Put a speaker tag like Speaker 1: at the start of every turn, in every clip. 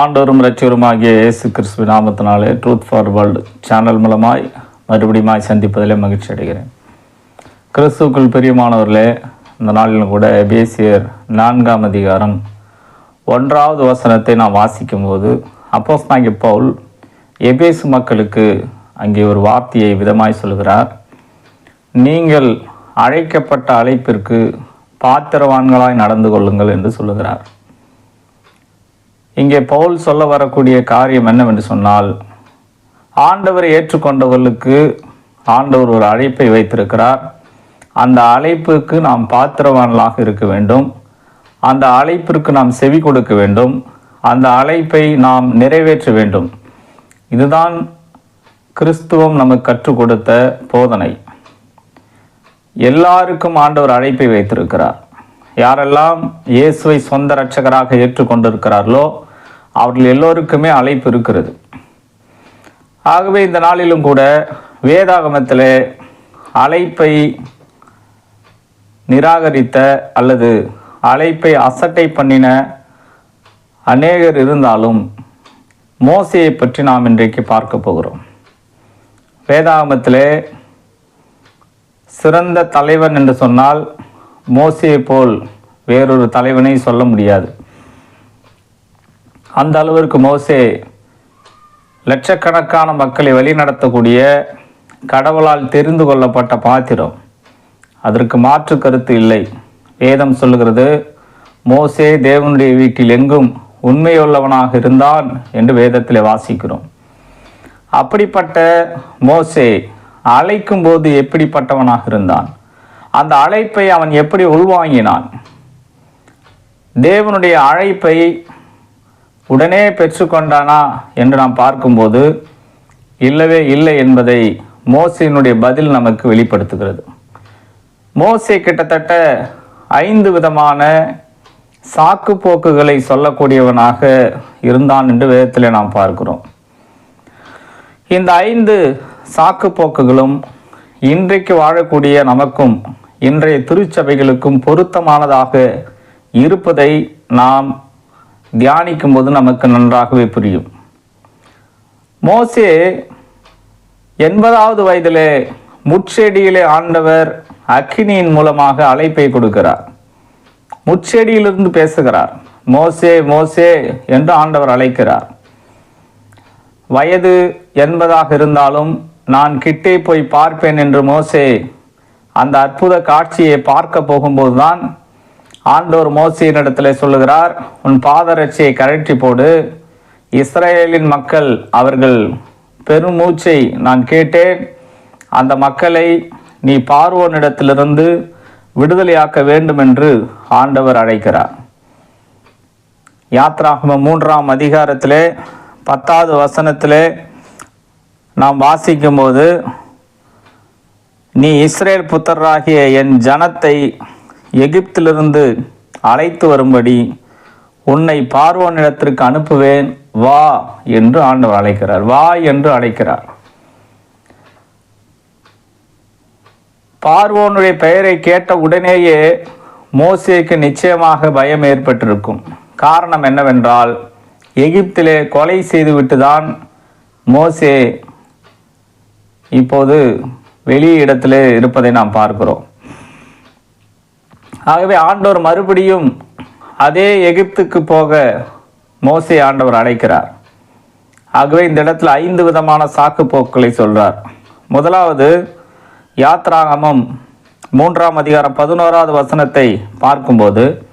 Speaker 1: ஆண்டோரும் இரட்சியருமாகிய இயேசு கிறிஸ்துவ நாமத்தினாலே ட்ரூத் ஃபார் வேர்ல்டு சேனல் மூலமாய் மறுபடியுமாய் சந்திப்பதிலே மகிழ்ச்சி அடைகிறேன். கிறிஸ்துவுக்குள் பிரியமானவர்களே இந்த நாளிலும் கூட எபேசியர் நான்காம் அதிகாரம் ஒன்றாவது வசனத்தை நான் வாசிக்கும்போது அப்போஸ் நாங்கள் பவுல் எபேசு மக்களுக்கு அங்கே ஒரு வார்த்தையை விதமாய் சொல்கிறார். நீங்கள் அழைக்கப்பட்ட அழைப்பிற்கு பாத்திரவான்களாய் நடந்து கொள்ளுங்கள் என்று சொல்லுகிறார். இங்கே பவுல் சொல்ல வரக்கூடிய காரியம் என்னவென்று சொன்னால் ஆண்டவரை ஏற்றுக்கொண்டவர்களுக்கு ஆண்டவர் ஒரு அழைப்பை வைத்திருக்கிறார். அந்த அழைப்புக்கு நாம் பாத்திரவான்களாக இருக்க வேண்டும். அந்த அழைப்பிற்கு நாம் செவி கொடுக்க வேண்டும். அந்த அழைப்பை நாம் நிறைவேற்ற வேண்டும். இதுதான் கிறிஸ்துவம் நமக்கு கற்றுக் கொடுத்த போதனை. எல்லாருக்கும் ஆண்டவர் அழைப்பை வைத்திருக்கிறார். யாரெல்லாம் இயேசுவை சொந்த இரட்சகராக ஏற்றுக்கொண்டிருக்கிறார்களோ அவர்கள் எல்லோருக்குமே அழைப்பு இருக்கிறது. ஆகவே இந்த நாளிலும் கூட வேதாகமத்தில் அழைப்பை நிராகரித்த அல்லது அழைப்பை அசட்டை பண்ணின அநேகர் இருந்தாலும் மோசையை பற்றி நாம் இன்றைக்கு பார்க்க போகிறோம். வேதாகமத்திலே சிறந்த தலைவன் என்று சொன்னால் மோசையை போல் வேறொரு தலைவனை சொல்ல முடியாது. அந்த அளவிற்கு மோசே லட்சக்கணக்கான மக்களை வழிநடத்தக்கூடிய கடவுளால் தெரிந்து கொள்ளப்பட்ட பாத்திரம். அதற்கு மாற்று கருத்து இல்லை. வேதம் சொல்லுகிறது மோசே தேவனுடைய வீட்டில் எங்கும் உண்மையுள்ளவனாக இருந்தான் என்று வேதத்தில் வாசிக்கிறோம். அப்படிப்பட்ட மோசே அழைக்கும் போது எப்படிப்பட்டவனாக இருந்தான்? அந்த அழைப்பை அவன் எப்படி உள்வாங்கினான்? தேவனுடைய அழைப்பை உடனே பெற்றுக்கொண்டானா என்று நாம் பார்க்கும்போது இல்லவே இல்லை என்பதை மோசையினுடைய பதில் நமக்கு வெளிப்படுத்துகிறது. மோசே கிட்டத்தட்ட ஐந்து விதமான சாக்கு போக்குகளை சொல்லக்கூடியவனாக இருந்தான் என்று வேதத்தில் நாம் பார்க்கிறோம். இந்த ஐந்து சாக்கு போக்குகளும் இன்றைக்கு வாழக்கூடிய நமக்கும் இன்றைய திருச்சபைகளுக்கும் பொருத்தமானதாக இருப்பதை நாம் தியானிக்கும் போது நமக்கு நன்றாகவே புரியும். மோசே எண்பதாவது வயதிலே முட்செடியிலே ஆண்டவர் அக்கினியின் மூலமாக அழைப்பை கொடுக்கிறார். முட்செடியிலிருந்து பேசுகிறார் மோசே மோசே என்று ஆண்டவர் அழைக்கிறார். வயது எண்பதாக இருந்தாலும் நான் கிட்டே போய் பார்ப்பேன் என்று மோசே அந்த அற்புத காட்சியை பார்க்க போகும்போதுதான் ஆண்டோர் மோசியனிடத்தில் சொல்லுகிறார் உன் பாதரட்சியை கழற்றி போடு. இஸ்ரேலின் மக்கள் அவர்கள் பெருமூச்சை நான் கேட்டேன். அந்த மக்களை நீ பார்வோனிடத்திலிருந்து விடுதலையாக்க வேண்டும் என்று ஆண்டவர் அழைக்கிறார். யாத்ராகம மூன்றாம் அதிகாரத்திலே பத்தாவது வசனத்திலே நாம் வாசிக்கும்போது நீ இஸ்ரேல் புத்தராகிய என் ஜனத்தை எகிப்திலிருந்து அழைத்து வரும்படி உன்னை பார்வோனிடத்திற்கு அனுப்புவேன் வா என்று ஆண்டவர் அழைக்கிறார். வா என்று அழைக்கிறார். பார்வோனுடைய பெயரை கேட்ட உடனேயே மோசேக்கு நிச்சயமாக பயம் ஏற்பட்டிருக்கும். காரணம் என்னவென்றால் எகிப்திலே கொலை செய்துவிட்டு மோசே இப்போது வெளி இடத்திலே இருப்பதை நாம் பார்க்கிறோம். ஆகவே ஆண்டவர் மறுபடியும் அதே எகிப்துக்கு போக மோசை ஆண்டவர் அழைக்கிறார். ஆகவே இந்த இடத்துல ஐந்து விதமான சாக்கு போக்குகளை முதலாவது யாத்ராகமம் மூன்றாம் அதிகாரம் பதினோராவது வசனத்தை பார்க்கும்போது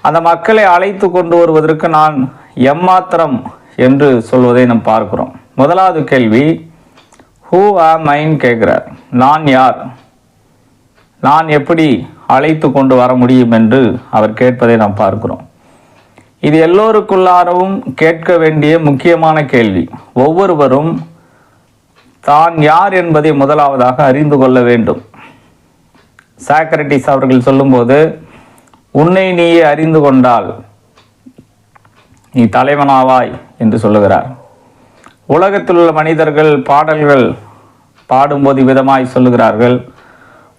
Speaker 1: அந்த மக்களை அழைத்து கொண்டு வருவதற்கு நான் எம்மாத்திரம் என்று சொல்வதை நாம் பார்க்கிறோம். முதலாவது கேள்வி ஹூ ஆ மைன் கேட்குறார். நான் யார்? நான் எப்படி அழைத்து கொண்டு வர முடியும் என்று அவர் கேட்பதை நாம் பார்க்கிறோம். இது எல்லோருக்குள்ளாரவும் கேட்க வேண்டிய முக்கியமான கேள்வி. ஒவ்வொருவரும் தான் யார் என்பதை முதலாவதாக அறிந்து கொள்ள வேண்டும். சாக்ரட்டிஸ் அவர்கள் சொல்லும்போது உன்னை நீயே அறிந்து கொண்டால் நீ தலைவனாவாய் என்று சொல்லுகிறார். உலகத்தில் உள்ள மனிதர்கள் பாடல்கள் பாடும்போது விதமாய் சொல்லுகிறார்கள்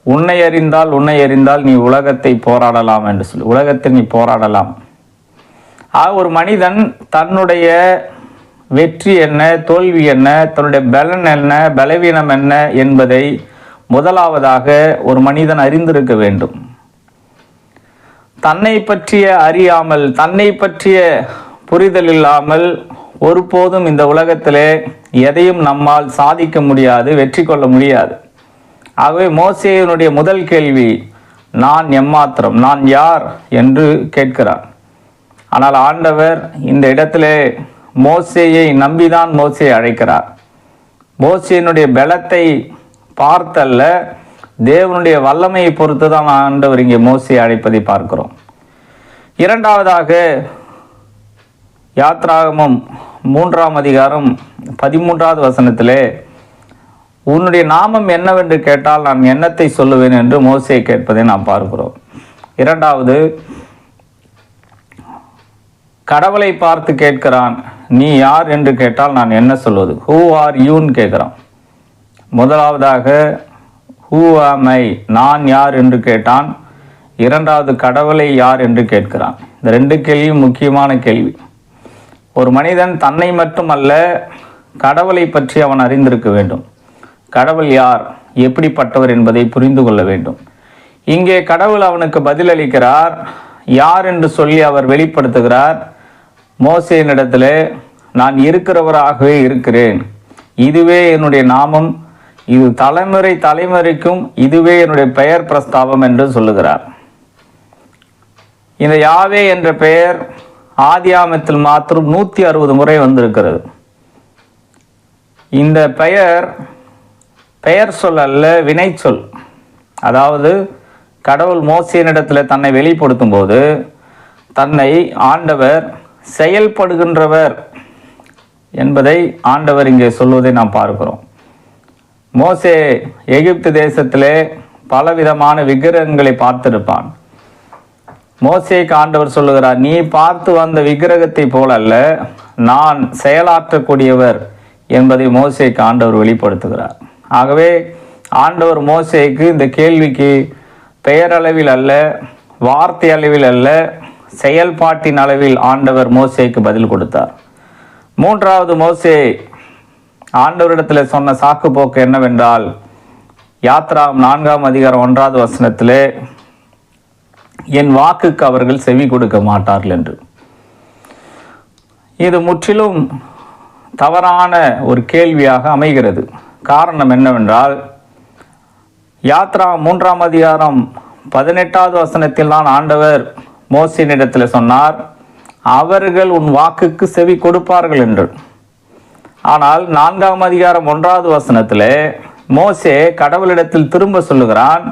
Speaker 1: உன்னை அறிந்தால் உன்னை அறிந்தால் நீ உலகத்தை போராடலாம் என்று சொல்லி உலகத்தில் நீ போராடலாம். ஆக ஒரு மனிதன் தன்னுடைய வெற்றி என்ன தோல்வி என்ன தன்னுடைய பலன் என்ன பலவீனம் என்ன என்பதை முதலாவதாக ஒரு மனிதன் அறிந்திருக்க வேண்டும். தன்னை பற்றிய அறியாமல் தன்னை பற்றிய புரிதல் இல்லாமல் ஒருபோதும் இந்த உலகத்திலே எதையும் நம்மால் சாதிக்க முடியாது வெற்றி கொள்ள முடியாது. ஆகவே மோசேயனுடைய முதல் கேள்வி நான் எம்மாத்திரம்? நான் யார்? என்று கேட்கிறார். ஆனால் ஆண்டவர் இந்த இடத்திலே மோசேயை நம்பிதான் மோசையை அழைக்கிறார். மோசையினுடைய பலத்தை பார்த்தல்ல. தேவனுடைய வல்லமையை பொறுத்து தான் ஆண்டவர் இங்கே மோசையை அழைப்பதை பார்க்கிறோம். இரண்டாவதாக யாத்ராகமம் மூன்றாம் அதிகாரம் பதிமூன்றாவது வசனத்திலே உன்னுடைய நாமம் என்னவென்று கேட்டால் நான் என்னத்தை சொல்லுவேன் என்று மோசையை கேட்பதை நாம் பார்க்கிறோம். இரண்டாவது கடவுளை பார்த்து கேட்கிறான் நீ யார்? என்று கேட்டால் நான் என்ன சொல்வது? ஹூ ஆர் யூன்னு கேட்குறான். முதலாவதாக ஹூ ஆம் ஐ நான் யார்? என்று கேட்டான். இரண்டாவது கடவுளை யார்? என்று கேட்கிறான். இந்த ரெண்டு கேள்வியும் முக்கியமான கேள்வி. ஒரு மனிதன் தன்னை மட்டுமல்ல கடவுளை பற்றி அவன் அறிந்திருக்க வேண்டும். கடவுள் யார் எப்படிப்பட்டவர் என்பதை புரிந்து கொள்ள வேண்டும். இங்கே கடவுள் அவனுக்கு பதிலளிக்கிறார் யார் என்று சொல்லி அவர் வெளிப்படுத்துகிறார் மோசையினிடத்தில் நான் இருக்கிறவராகவே இருக்கிறேன். இதுவே என்னுடைய நாமம் இது தலைமுறை தலைமுறைக்கும் இதுவே என்னுடைய பெயர் பிரஸ்தாபம் என்று சொல்லுகிறார். இந்த யாவே என்ற பெயர் ஆதியாமத்தில் மாத்திரம் நூற்றி அறுபது முறை வந்திருக்கிறது. இந்த பெயர் பெயர் சொல் அல்ல வினை சொல். அதாவது கடவுள் மோசியனிடத்தில் தன்னை வெளிப்படுத்தும் போது தன்னை ஆண்டவர் செயல்படுகின்றவர் என்பதை ஆண்டவர் இங்கே சொல்வதை நாம் பார்க்கிறோம். மோசே எகிப்து தேசத்திலே பலவிதமான விக்கிரகங்களை பார்த்திருப்பான். மோசேக்கு ஆண்டவர் சொல்லுகிறார் நீ பார்த்து வந்த விக்கிரகத்தை போல அல்ல நான் செயலாற்றக்கூடியவர் என்பதை மோசேக்கு ஆண்டவர் வெளிப்படுத்துகிறார். ஆகவே ஆண்டவர் மோசேக்கு இந்த கேள்விக்கு பெயரளவில் அல்ல வார்த்தை அளவில் அல்ல செயல்பாட்டின் அளவில் ஆண்டவர் மோசேக்கு பதில் கொடுத்தார். மூன்றாவது மோசே ஆண்டவரிடத்தில் சொன்ன சாக்கு போக்கு என்னவென்றால் யாத்ரா நான்காம் அதிகாரம் ஒன்றாவது வசனத்தில் என் வாக்குக்கு அவர்கள் செவி கொடுக்க மாட்டார்கள் என்று. இது முற்றிலும் தவறான ஒரு கேள்வியாக அமைகிறது. காரணம் என்னவென்றால் யாத்ரா மூன்றாம் அதிகாரம் பதினெட்டாவது வசனத்தில் தான் ஆண்டவர் மோசினிடத்தில் சொன்னார் அவர்கள் உன் வாக்குக்கு செவி கொடுப்பார்கள் என்று. ஆனால் நான்காம் அதிகாரம் ஒன்றாவது வசனத்தில் மோசே கடவுளிடத்தில் திரும்ப சொல்லுகிறான்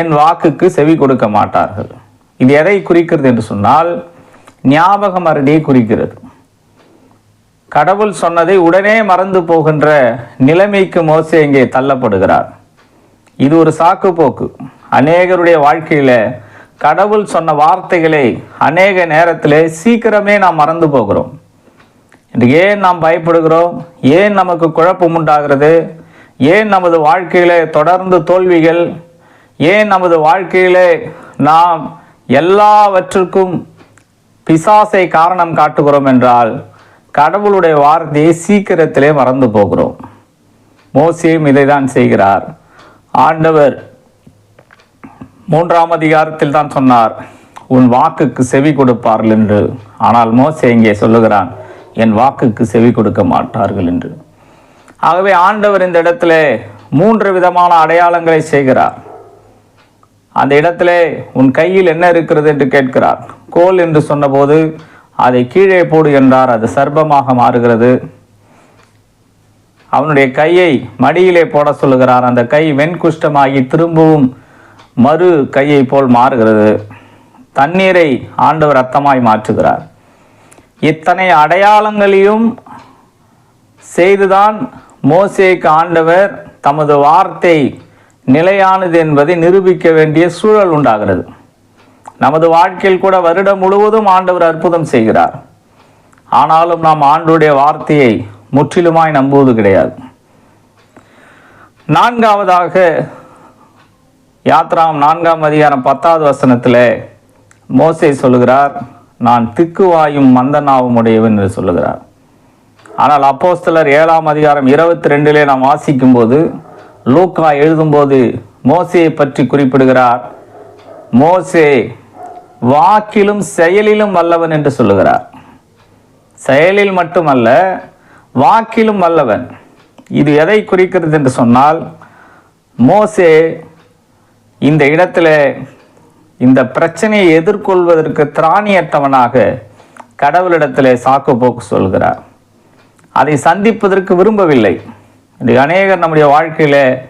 Speaker 1: என் வாக்குக்கு செவி கொடுக்க மாட்டார்கள். இது எதை குறிக்கிறது என்று சொன்னால் ஞாபக மறதியை குறிக்கிறது. கடவுள் சொன்னதை உடனே மறந்து போகின்ற நிலைமைக்கு மோசே இங்கே தள்ளப்படுகிறார். இது ஒரு சாக்கு போக்கு அநேகருடைய வாழ்க்கையில் கடவுள் சொன்ன வார்த்தைகளை அநேக நேரத்தில் சீக்கிரமே நாம் மறந்து போகிறோம். ஏன் நாம் பயப்படுகிறோம்? ஏன் நமக்கு குழப்பம் உண்டாகிறது? ஏன் நமது வாழ்க்கையில் தொடர்ந்து தோல்விகள்? ஏன் நமது வாழ்க்கையிலே நாம் எல்லாவற்றுக்கும் பிசாசை காரணம் காட்டுகிறோம் என்றால் கடவுளுடைய வார்த்தையை சீக்கிரத்திலே மறந்து போகிறோம். மோசையும் இதை தான் செய்கிறார். ஆண்டவர் மூன்றாம் அதிகாரத்தில் தான் சொன்னார் உன் வாக்குக்கு செவி கொடுப்பார்கள் என்று. ஆனால் மோசே இங்கே சொல்லுகிறான் என் வாக்குக்கு செவி கொடுக்க மாட்டார்கள் என்று. ஆகவே ஆண்டவர் இந்த இடத்துல மூன்று விதமான அடையாளங்களை செய்கிறார். அந்த இடத்திலே உன் கையில் என்ன இருக்கிறது? என்று கேட்கிறார். கோல் என்று சொன்னபோது அதை கீழே போடு என்றார். அது சர்ப்பமாக மாறுகிறது. அவனுடைய கையை மடியிலே போட சொல்லுகிறார். அந்த கை வெண்குஷ்டமாகி திரும்பவும் மறு கையை போல் மாறுகிறது. தண்ணீரை ஆண்டவர் ரத்தமாய் மாற்றுகிறார். இத்தனை அடையாளங்களையும் செய்துதான் மோசேக்கு ஆண்டவர் தமது வார்த்தை நிலையானது என்பதை நிரூபிக்க வேண்டிய சூழல் உண்டாகிறது. நமது வாழ்க்கையில் கூட வருடம் முழுவதும் ஆண்டவர் அற்புதம் செய்கிறார். ஆனாலும் நாம் ஆண்டுடைய வார்த்தையை முற்றிலுமாய் நம்புவது கிடையாது. நான்காவதாக யாத்ராம் நான்காம் அதிகாரம் பத்தாவது வசனத்தில் மோசே சொல்லுகிறார் நான் திக்குவாயும் மந்தனாவும் உடையவன் என்று சொல்லுகிறார். ஆனால் அப்போஸ்தலர் ஏழாம் அதிகாரம் இருபத்தி ரெண்டிலே நாம் வாசிக்கும்போது லூக்கா எழுதும்போது மோசையை பற்றி குறிப்பிடுகிறார் மோசே வாக்கிலும் செயலிலும் வல்லவன் என்று சொல்லுகிறார். செயலில் மட்டுமல்ல வாக்கிலும் வல்லவன். இது எதை குறிக்கிறது என்று சொன்னால் மோசே இந்த இடத்துல இந்த பிரச்சனையை எதிர்கொள்வதற்கு திராணியற்றவனாக கடவுளிடத்திலே சாக்கு போக்கு சொல்கிறார். அதை சந்திப்பதற்கு விரும்பவில்லை. இது அநேகர் நம்முடைய வாழ்க்கையில்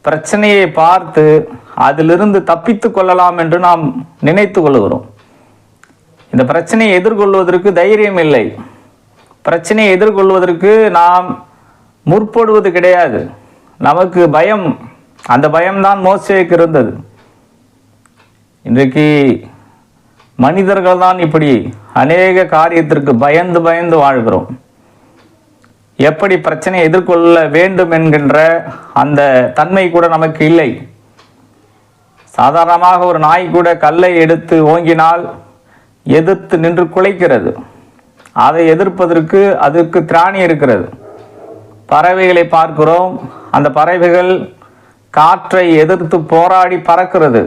Speaker 1: பிரச்சனையை பார்த்து அதிலிருந்து தப்பித்து கொள்ளலாம் என்று நாம் நினைத்து கொள்ளுகிறோம் இந்த பிரச்சனையை எதிர்கொள்வதற்கு தைரியம் இல்லை. பிரச்சனையை எதிர்கொள்வதற்கு நாம் முற்படுவது கிடையாது. நமக்கு பயம் அந்த பயம்தான் மோசேக்கு இருந்தது. இன்றைக்கு மனிதர்கள் தான் இப்படி அநேக காரியத்திற்கு பயந்து பயந்து வாழ்கிறோம். எப்படி பிரச்சனையை எதிர்கொள்ள வேண்டும் என்கின்ற அந்த தன்மை கூட நமக்கு இல்லை. சாதாரணமாக ஒரு நாய் கூட கல்லை எடுத்து ஓங்கினால் எதிர்த்து நின்று குலைக்கிறது. அதை எதிர்ப்பதற்கு அதற்கு திராணி இருக்கிறது. பறவைகளை பார்க்கிறோம். அந்த பறவைகள் காற்றை எதிர்த்து போராடி பறக்கிறது.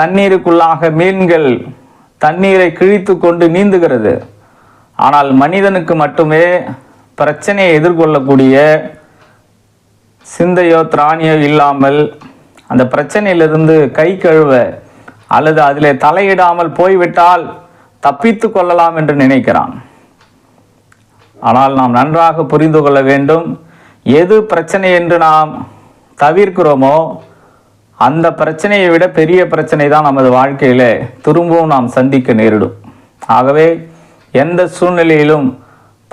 Speaker 1: தண்ணீருக்குள்ளாக மீன்கள் தண்ணீரை கிழித்து கொண்டு நீந்துகிறது. ஆனால் மனிதனுக்கு மட்டுமே பிரச்சனையை எதிர்கொள்ளக்கூடிய சிந்தையோ திராணியோ இல்லாமல் அந்த பிரச்சனையிலிருந்து கை கழுவ அல்லது அதில் தலையிடாமல் போய்விட்டால் தப்பித்து கொள்ளலாம் என்று நினைக்கிறான். ஆனால் நாம் நன்றாக புரிந்து கொள்ள வேண்டும் எது பிரச்சனை என்று நாம் தவிர்க்கிறோமோ அந்த பிரச்சனையை விட பெரிய பிரச்சனை தான் நமது வாழ்க்கையில் திரும்பவும் நாம் சந்திக்க நேரிடும். ஆகவே எந்த சூழ்நிலையிலும்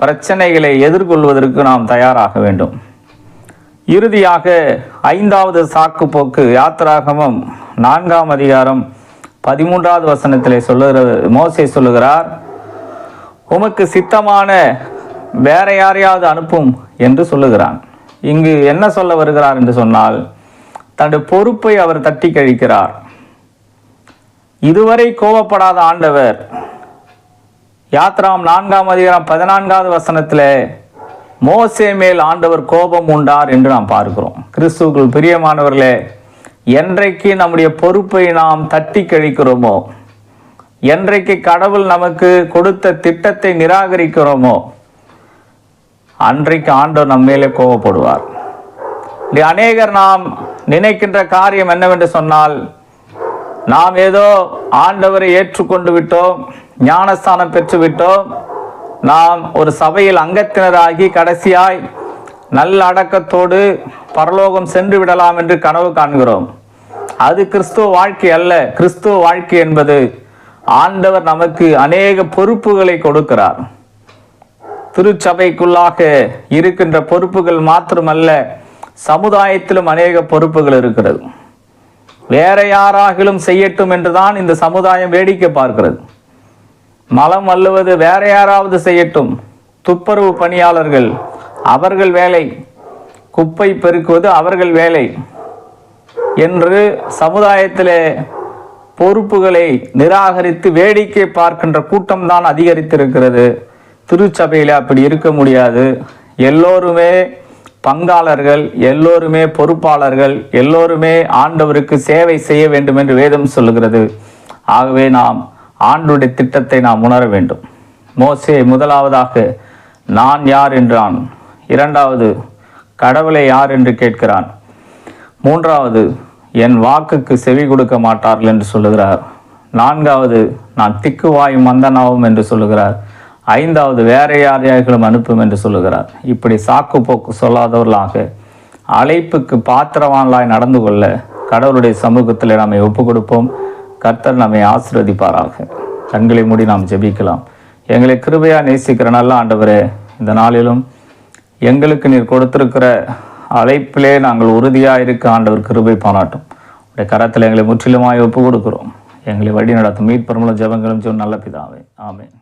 Speaker 1: பிரச்சனைகளை எதிர்கொள்வதற்கு நாம் தயாராக வேண்டும். இறுதியாக ஐந்தாவது சாக்கு போக்கு யாத்ராகமம் நான்காம் அதிகாரம் பதிமூன்றாவது வசனத்திலே சொல்லுகிறது மோசை சொல்லுகிறார் உமக்கு சித்தமான வேற யாரையாவது அனுப்பும் என்று சொல்லுகிறான். இங்கு என்ன சொல்ல வருகிறார் என்று சொன்னால் தன்னுடைய பொறுப்பை அவர் தட்டி கழிக்கிறார். இதுவரை கோபப்படாத ஆண்டவர் யாத்ராம் நான்காம் அதிகாரம் பதினான்காவது வசனத்தில் மோசே மேல் ஆண்டவர் கோபம் உண்டார் என்று நாம் பார்க்கிறோம். கிறிஸ்துவுக்குள் பிரியமானவர்களே என்றைக்கு நம்முடைய பொறுப்பை நாம் தட்டி கழிக்கிறோமோ என்றைக்கு கடவுள் நமக்கு கொடுத்த திட்டத்தை நிராகரிக்கிறோமோ அன்றைக்கு ஆண்டவர் நம் மேலே கோபப்படுவார். அநேகர் நாம் நினைக்கின்ற காரியம் என்னவென்று சொன்னால் நாம் ஏதோ ஆண்டவரை ஏற்றுக்கொண்டு விட்டோம் ஞானஸ்தானம் பெற்று விட்டோம் நாம் ஒரு சபையில் அங்கத்தினராகி கடைசியாய் நல்ல அடக்கத்தோடு பரலோகம் சென்று விடலாம் என்று கனவு காண்கிறோம். அது கிறிஸ்துவ வாழ்க்கை அல்ல. கிறிஸ்துவ வாழ்க்கை என்பது ஆண்டவர் நமக்கு அநேக பொறுப்புகளை கொடுக்கிறார். திருச்சபைக்குள்ளாக இருக்கின்ற பொறுப்புகள் மாத்திரமல்ல சமுதாயத்திலும் அநேக பொறுப்புகள் இருக்கிறது. வேற யாராகிலும் செய்யட்டும் என்றுதான் இந்த சமுதாயம் வேடிக்கை பார்க்கிறது. மலம் அள்ளுவது வேற யாராவது செய்யட்டும். துப்புரவு பணியாளர்கள் அவர்கள் வேலை. குப்பை பெருக்குவது அவர்கள் வேலை. என்று சமுதாயத்திலே பொறுப்புகளை நிராகரித்து வேடிக்கை பார்க்கின்ற கூட்டம்தான் அதிகரித்திருக்கிறது. திருச்சபையில் அப்படி இருக்க முடியாது. எல்லோருமே பங்காளர்கள் எல்லோருமே பொறுப்பாளர்கள் எல்லோருமே ஆண்டவருக்கு சேவை செய்ய வேண்டும் என்று வேதம் சொல்லுகிறது. ஆகவே நாம் ஆண்டுடைய திட்டத்தை நாம் உணர வேண்டும். மோசே முதலாவதாக நான் யார்? என்றான். இரண்டாவது கடவுளை யார்? என்று கேட்கிறான். மூன்றாவது என் வாக்குக்கு செவி கொடுக்க மாட்டார்கள் என்று சொல்லுகிறார். நான்காவது நான் திக்குவாயும் மந்தனாவும் என்று சொல்லுகிறார். ஐந்தாவது வேற யாரையார்களும் அனுப்பும் என்று சொல்லுகிறார். இப்படி சாக்கு போக்கு சொல்லாதவர்களாக அழைப்புக்கு பாத்திரவான்லாய் நடந்து கொள்ள கடவுளுடைய சமூகத்தில் நம்மை ஒப்புக் கொடுப்போம். கர்த்தர் நம்மை ஆசீர்வதிப்பாராக. கண்களை மூடி நாம் ஜெபிக்கலாம். எங்களை கிருபையா நேசிக்கிற நல்ல ஆண்டவரே இந்த நாளிலும் எங்களுக்கு நீர் கொடுத்திருக்கிற அழைப்பிலே நாங்கள் உறுதியாக இருக்க ஆண்டவர் கிருபை பாராட்டும். உடைய கரத்தில் எங்களை முற்றிலுமாய் ஒப்பு கொடுக்கிறோம் எங்களை வழி நடத்தும் மீட்பெருமலும் ஜபங்களும் சொன்ன நல்ல பிதாவே. ஆமென்.